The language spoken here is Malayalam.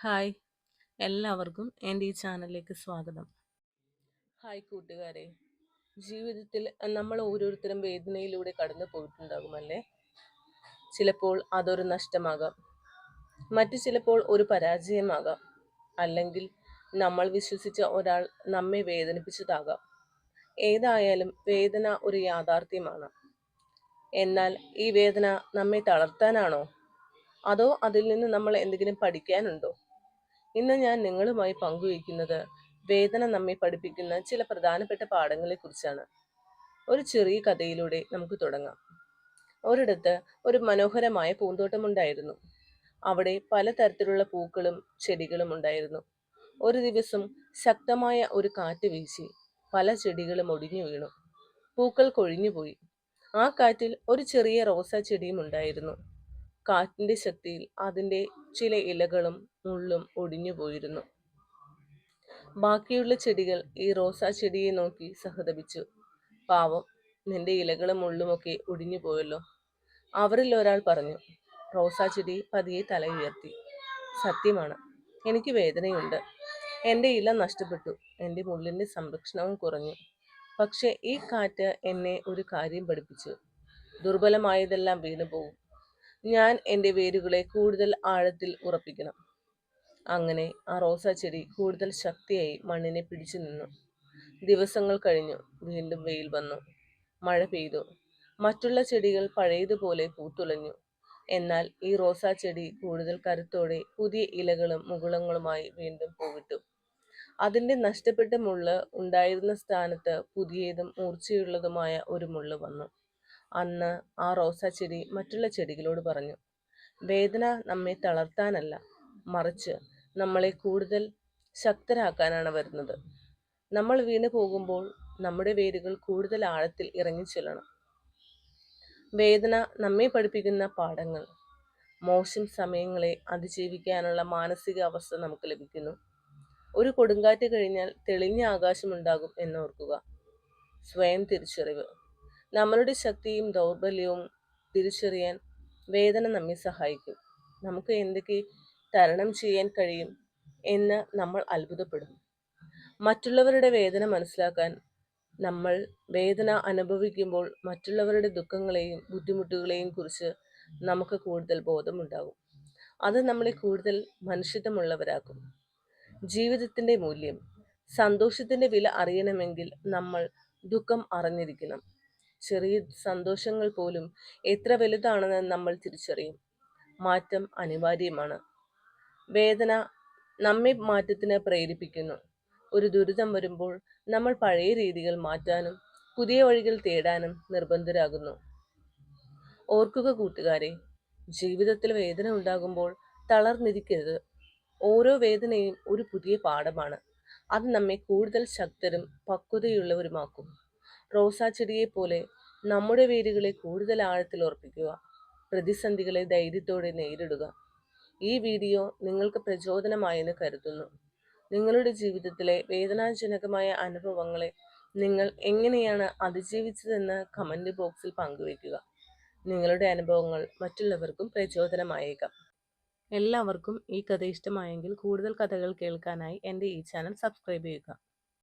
ഹായ്. എല്ലാവർക്കും എന്റെ ഈ ചാനലിലേക്ക് സ്വാഗതം. ഹായ് കൂട്ടുകാരെ. ജീവിതത്തിൽ നമ്മൾ ഓരോരുത്തരും വേദനയിലൂടെ കടന്നു പോയിട്ടുണ്ടാകുമല്ലേ? ചിലപ്പോൾ അതൊരു നഷ്ടമാകാം. മറ്റു ചിലപ്പോൾ ഒരു പരാജയമാകാം. അല്ലെങ്കിൽ നമ്മൾ വിശ്വസിച്ച ഒരാൾ നമ്മെ വേദനിപ്പിച്ചതാകാം. ഏതായാലും വേദന ഒരു യാഥാർത്ഥ്യമാണ്. എന്നാൽ ഈ വേദന നമ്മെ തളർത്താനാണോ? അതോ അതിൽ നിന്ന് നമ്മൾ എന്തെങ്കിലും പഠിക്കാനുണ്ടോ? ഇന്ന് ഞാൻ നിങ്ങളുമായി പങ്കുവയ്ക്കുന്നത് വേദന നമ്മെ പഠിപ്പിക്കുന്ന ചില പ്രധാനപ്പെട്ട പാഠങ്ങളെ കുറിച്ചാണ് ഒരു ചെറിയ കഥയിലൂടെ നമുക്ക് തുടങ്ങാം. ഒരിടത്ത് ഒരു മനോഹരമായ പൂന്തോട്ടമുണ്ടായിരുന്നു. അവിടെ പലതരത്തിലുള്ള പൂക്കളും ചെടികളും ഉണ്ടായിരുന്നു. ഒരു ദിവസം ശക്തമായ ഒരു കാറ്റ് വീശി പല ചെടികളും ഒടിഞ്ഞു വീണു. പൂക്കൾ കൊഴിഞ്ഞുപോയി. ആ കാറ്റിൽ ഒരു ചെറിയ റോസാ ചെടിയും ഉണ്ടായിരുന്നു. കാറ്റിന്റെ ശക്തിയിൽ അതിന്റെ ചില ഇലകളും മുള്ളും ഒടിഞ്ഞു പോയിരുന്നു. ബാക്കിയുള്ള ചെടികൾ ഈ റോസാ ചെടിയെ നോക്കി സഹതപിച്ചു. പാവം നിന്റെ ഇലകളും മുള്ളുമൊക്കെ ഒടിഞ്ഞു പോയല്ലോ അവരിൽ ഒരാൾ പറഞ്ഞു റോസാ ചെടി പതിയെ തല ഉയർത്തി. സത്യമാണ് എനിക്ക് വേദനയുണ്ട്. എന്റെ ഇല നഷ്ടപ്പെട്ടു എന്റെ മുള്ളിന്റെ സംരക്ഷണവും കുറഞ്ഞു. പക്ഷേ ഈ കാറ്റ് എന്നെ ഒരു കാര്യം പഠിപ്പിച്ചു. ദുർബലമായതെല്ലാം വീണു പോകും ഞാൻ എന്റെ വേരുകളെ കൂടുതൽ ആഴത്തിൽ ഉറപ്പിക്കണം. അങ്ങനെ ആ റോസാ ചെടി കൂടുതൽ ശക്തിയായി മണ്ണിനെ പിടിച്ചു നിന്നു. ദിവസങ്ങൾ കഴിഞ്ഞു. വീണ്ടും വെയിൽ വന്നു. മഴ പെയ്തു. മറ്റുള്ള ചെടികൾ പഴയതുപോലെ പൂത്തുലഞ്ഞു. എന്നാൽ ഈ റോസാ ചെടി കൂടുതൽ കരുത്തോടെ പുതിയ ഇലകളും മുകുളങ്ങളുമായി വീണ്ടും പൂവിട്ടു. അതിന്റെ നഷ്ടപ്പെട്ട മുള്ള് ഉണ്ടായിരുന്ന സ്ഥാനത്ത് പുതിയതും മൂർച്ചയുള്ളതുമായ ഒരു മുള്ള് വന്നു. അന്ന് ആ റോസാ ചെടി മറ്റുള്ള ചെടികളോട് പറഞ്ഞു വേദന നമ്മെ തളർത്താനല്ല മറിച്ച് നമ്മളെ കൂടുതൽ ശക്തരാക്കാനാണ് വരുന്നത്. നമ്മൾ വീണു പോകുമ്പോൾ നമ്മുടെ വേരുകൾ കൂടുതൽ ആഴത്തിൽ ഇറങ്ങി ഇറങ്ങിച്ചെല്ലണം വേദന നമ്മെ പഠിപ്പിക്കുന്ന പാഠങ്ങൾ മോശം സമയങ്ങളെ അതിജീവിക്കാനുള്ള മാനസിക അവസ്ഥ നമുക്ക് ലഭിക്കുന്നു. ഒരു കൊടുങ്കാറ്റ് കഴിഞ്ഞാൽ തെളിഞ്ഞ ആകാശമുണ്ടാകും എന്നോർക്കുക സ്വയം തിരിച്ചറിവ്. നമ്മളുടെ ശക്തിയും ദൗർബല്യവും തിരിച്ചറിയാൻ വേദന നമ്മെ സഹായിക്കും. നമുക്ക് എന്തൊക്കെ തരണം ചെയ്യാൻ കഴിയും എന്ന് നമ്മൾ അത്ഭുതപ്പെടും. മറ്റുള്ളവരുടെ വേദന മനസ്സിലാക്കാൻ നമ്മൾ വേദന അനുഭവിക്കുമ്പോൾ മറ്റുള്ളവരുടെ ദുഃഖങ്ങളെയും ബുദ്ധിമുട്ടുകളെയും കുറിച്ച് നമുക്ക് കൂടുതൽ ബോധമുണ്ടാകും. അത് നമ്മളെ കൂടുതൽ മനുഷ്യത്വമുള്ളവരാക്കും. ജീവിതത്തിന്റെ മൂല്യം സന്തോഷത്തിന്റെ വില അറിയണമെങ്കിൽ നമ്മൾ ദുഃഖം അറിഞ്ഞിരിക്കണം. ചെറിയ സന്തോഷങ്ങൾ പോലും എത്ര വലുതാണെന്ന് നമ്മൾ തിരിച്ചറിയും. മാറ്റം അനിവാര്യമാണ്. വേദന നമ്മെ മാറ്റത്തിന് പ്രേരിപ്പിക്കുന്നു. ഒരു ദുരിതം വരുമ്പോൾ നമ്മൾ പഴയ രീതികൾ മാറ്റാനും പുതിയ വഴികൾ തേടാനും നിർബന്ധരാകുന്നു. ഓർക്കുക കൂട്ടുകാരെ ജീവിതത്തിൽ വേദന ഉണ്ടാകുമ്പോൾ തളർന്നിരിക്കരുത്. ഓരോ വേദനയും ഒരു പുതിയ പാഠമാണ്. അത് നമ്മെ കൂടുതൽ ശക്തരും പക്വതയുള്ളവരുമാക്കും. റോസാ ചെടിയെ പോലെ നമ്മുടെ വേരുകളെ കൂടുതൽ ആഴത്തിൽ ഉറപ്പിക്കുക പ്രതിസന്ധികളെ ധൈര്യത്തോടെ നേരിടുക. ഈ വീഡിയോ നിങ്ങൾക്ക് പ്രചോദനമായെന്ന് കരുതുന്നു. നിങ്ങളുടെ ജീവിതത്തിലെ വേദനാജനകമായ അനുഭവങ്ങളെ നിങ്ങൾ എങ്ങനെയാണ് അതിജീവിച്ചതെന്ന് കമന്റ് ബോക്സിൽ പങ്കുവയ്ക്കുക. നിങ്ങളുടെ അനുഭവങ്ങൾ മറ്റുള്ളവർക്കും പ്രചോദനമായേക്കാം. എല്ലാവർക്കും ഈ കഥ ഇഷ്ടമായെങ്കിൽ കൂടുതൽ കഥകൾ കേൾക്കാനായി എന്റെ ഈ ചാനൽ സബ്സ്ക്രൈബ് ചെയ്യുക.